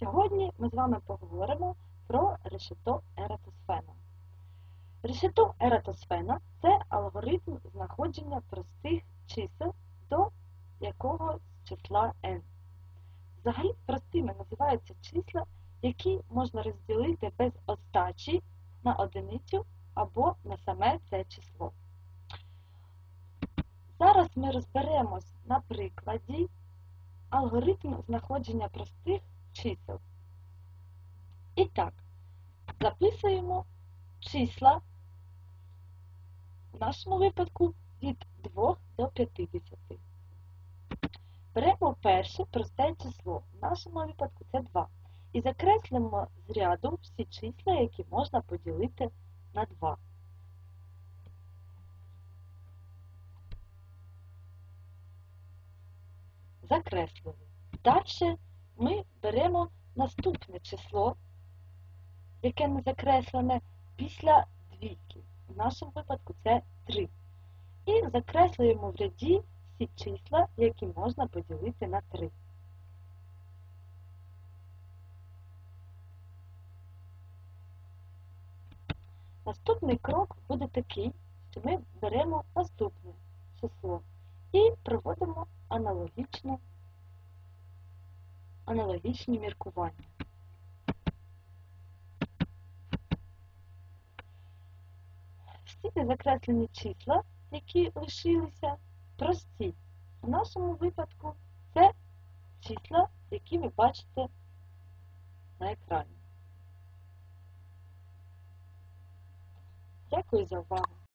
Сьогодні ми з вами поговоримо про решето Ератосфена. Решето Ератосфена це алгоритм знаходження простих чисел до якогось числа n. Взагалі простими називаються числа, які можна розділити без остачі на одиницю або на саме це число. Зараз ми розберемось на прикладі алгоритм знаходження простих чисел. І так, записуємо числа, в нашому випадку від 2 до 50. Беремо перше просте число, в нашому випадку це 2. І закреслимо з ряду всі числа, які можна поділити на 2. Закреслили. Далі ми беремо наступне число, яке не закреслене після двійки. В нашому випадку це 3. І закреслюємо в ряді всі числа, які можна поділити на 3. Наступний крок буде такий, що ми беремо наступне число і проводимо аналогічну, аналогічні міркування. Всі закреслені числа, які лишилися, прості. У нашому випадку це числа, які ви бачите на екрані. Дякую за увагу.